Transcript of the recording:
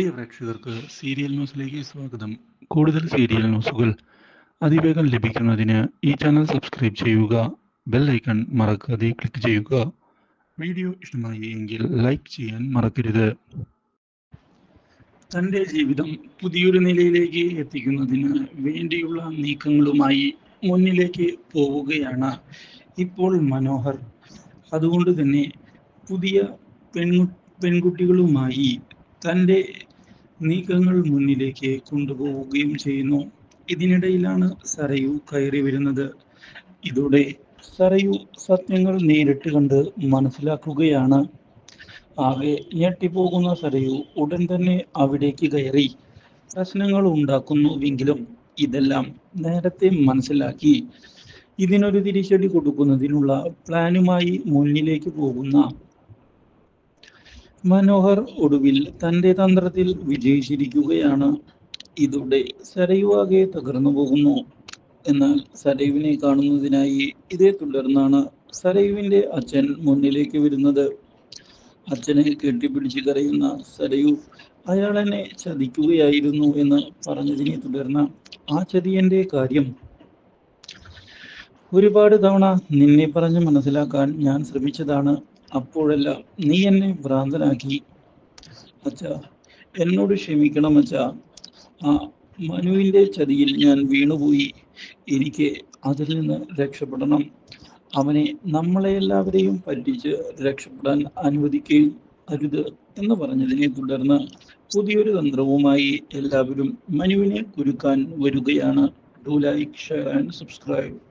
പ്രിയ പ്രേക്ഷകർക്ക് സീരിയൽ ന്യൂസിലേക്ക് സ്വാഗതം. കൂടുതൽ സീരിയൽ ന്യൂസുകൾ അതിവേഗം ലഭിക്കുന്നതിന് ഈ ചാനൽ സബ്സ്ക്രൈബ് ചെയ്യുക ബെൽ ഐക്കൺ മറക്കാതെ ക്ലിക്ക് ചെയ്യുക. വീഡിയോ ഇഷ്ടമായി എങ്കിൽ ലൈക്ക് ചെയ്യാൻ മറക്കരുത്. തന്റെ ജീവിതം പുതിയൊരു നിലയിലേക്ക് എത്തിക്കുന്നതിന് വേണ്ടിയുള്ള നീക്കങ്ങളുമായി മുന്നിലേക്ക് പോവുകയാണ് ഇപ്പോൾ മനോഹർ. അതുകൊണ്ട് തന്നെ പുതിയ പെൺകു പെൺകുട്ടികളുമായി തന്റെ നീക്കങ്ങൾ മുന്നിലേക്ക് കൊണ്ടുപോവുകയും ചെയ്യുന്നു. ഇതിനിടയിലാണ് സരയു കയറി വരുന്നത്. ഇതോടെ സരയു സത്യങ്ങൾ നേരിട്ട് കണ്ട് മനസ്സിലാക്കുകയാണ്. ആകെ ഞെട്ടിപ്പോകുന്ന സരയു ഉടൻ തന്നെ അവിടേക്ക് കയറി പ്രശ്നങ്ങൾ ഉണ്ടാക്കുന്നുവെങ്കിലും ഇതെല്ലാം നേരത്തെ മനസ്സിലാക്കി. ഇതിനൊരു തിരിച്ചടി കൊടുക്കുന്നതിനുള്ള പ്ലാനുമായി മുന്നിലേക്ക് പോകുന്ന മനോഹർ ഒടുവിൽ തന്റെ തന്ത്രത്തിൽ വിജയിച്ചിരിക്കുകയാണ്. ഇതോടെ സരയുവാകെ തകർന്നു പോകുന്നു. എന്നാൽ സരയുവിനെ കാണുന്നതിനായി ഇതേ തുടർന്നാണ് സരയുവിന്റെ അച്ഛൻ മുന്നിലേക്ക് വരുന്നത്. അച്ഛനെ കെട്ടിപ്പിടിച്ച് കരയുന്ന സരയു അയാൾ എന്നെ ചതിക്കുകയായിരുന്നു എന്ന് പറഞ്ഞതിനെ തുടർന്ന് ആ ചതിയന്റെ കാര്യം ഒരുപാട് തവണ നിന്നെ പറഞ്ഞ് മനസ്സിലാക്കാൻ ഞാൻ ശ്രമിച്ചതാണ്. അപ്പോഴെല്ലാം നീ എന്നെ ഭ്രാന്തനാക്കി. അച്ഛ എന്നോട് ക്ഷമിക്കണം അച്ഛ. ആ മനുവിന്റെ ചതിയിൽ ഞാൻ വീണുപോയി. എനിക്ക് അതിൽ നിന്ന് രക്ഷപ്പെടണം. അവനെ നമ്മളെ എല്ലാവരെയും പറ്റിച്ച് രക്ഷപ്പെടാൻ അനുവദിക്കുകയും അരുത് എന്ന് പറഞ്ഞതിനെ തുടർന്ന് പുതിയൊരു തന്ത്രവുമായി എല്ലാവരും മനുവിനെ കുരുക്കാൻ വരികയാണ്. Do like share and subscribe